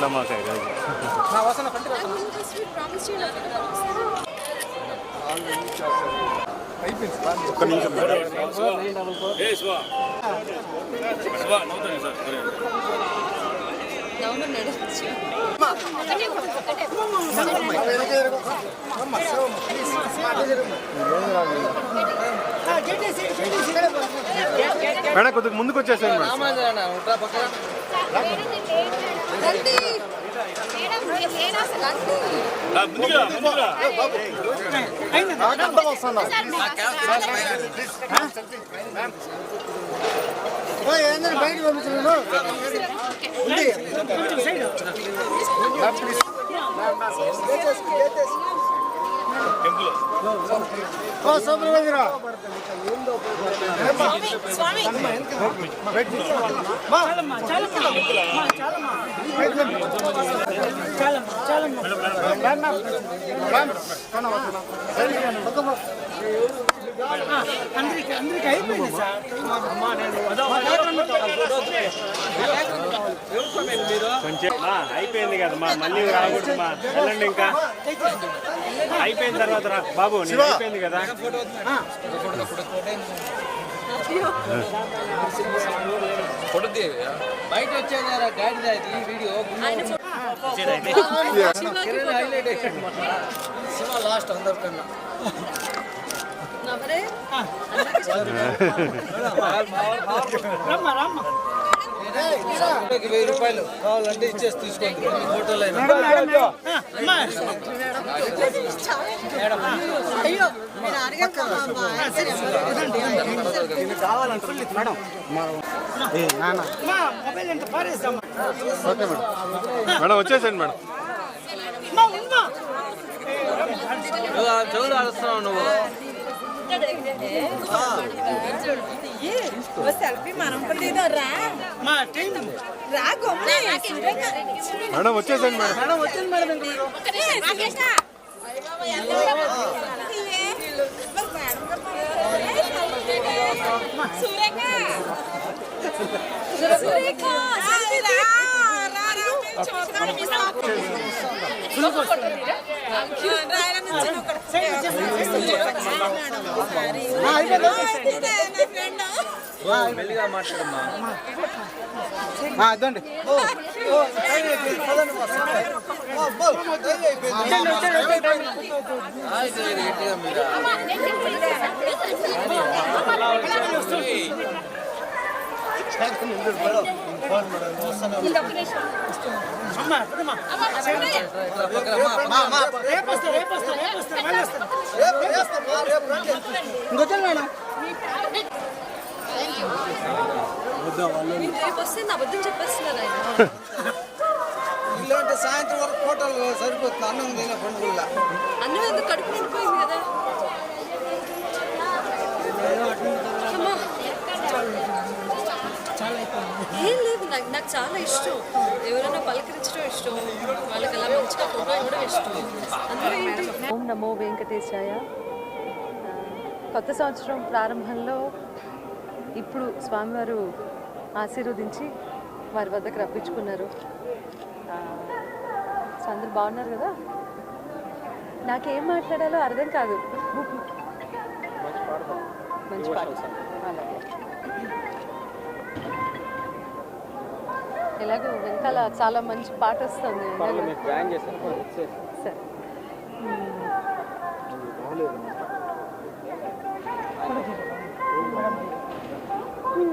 వెళ్ళమాక ఈరోజు ఒక్క నిమిషం మేడం మేడం కొద్దిగా ముందుకు వచ్చేసాను మేడం బయటకు పంపించలేదు అందరికి అందరికి అయిపోయింది సార్. అయిపోయింది కదా మా మళ్ళీ రాకూడదు వెళ్ళండి ఇంకా. అయిపోయిన తర్వాత రా. బాబు అయిపోయింది కదా. బయట వచ్చేదారా గాడిద ఇది ఈ వీడియో హైలైట్ లాస్ట్ అందరికన్నా. రమ్మ రమ్మ. ఫోటోకి వెయ్యి రూపాయలు కావాలంటే ఇచ్చేసి తీసుకోండి. ఫోటోలు అయినా. అమ్మా. అయ్యో నేను అడగను అమ్మా మొబైల్ ఎంత పారేస్తామ్మా ఓకే మేడం. మేడం వచ్చేసాను మేడం. చెవులు ఆడుస్తున్నావు నువ్వు. సెల్ఫీ మనం రా మా టైం రా గమ్మున. మేడం వచ్చేసాను మేడం మేడం వచ్చింది మేడం ఇంక మీరు సురేఖ, మెల్లిగా మాట్లాడమ్మా అదండి గట్టిగా మీరు ఇంకొచ్చాను మేడం మీరు ఇల్లంటే సాయంత్రం వరకు హోటల్ సరిపోతుంది అన్నం తినే పండుగ అన్నం ఎందుకు కడుపు నిండిపోయింది కదా? నాకు చాలా ఇష్టం. ఎవరైనా పలకరించడం ఇష్టం. వాళ్ళకి అలా మంచిగా ఫోటో ఇవ్వడం ఇష్టం. ఏంటి? ఓం నమో వెంకటేశాయ. కొత్త సంవత్సరం ప్రారంభంలో ఇప్పుడు స్వామివారు ఆశీర్వదించి వారి వద్దకు రప్పించుకున్నారు. సో అందరు బాగున్నారు కదా? నాకేం మాట్లాడాలో అర్థం కాదు. మంచి పాట. అలాగే. ఎలాగో వెనకాల చాలా మంచి పాట వస్తుంది. సరే.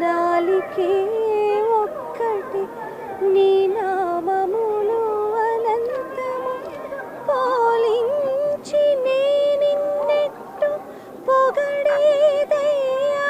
నాలికే ఒక్కటి నీ నామములు అనంతము. పోలించి నే నిన్నెట్టు పొగడేదయ్యా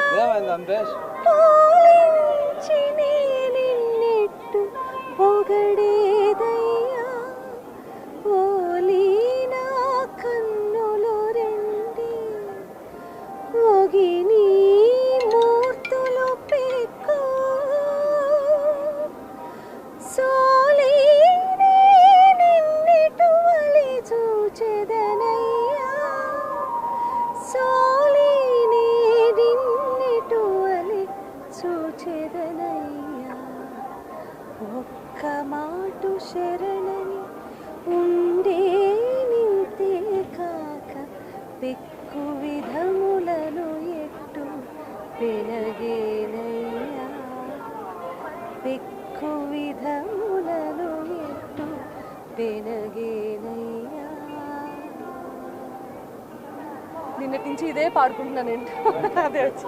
నిన్నటి నుంచి ఇదే పాడుకుంటున్నాను నేను అదే. వచ్చి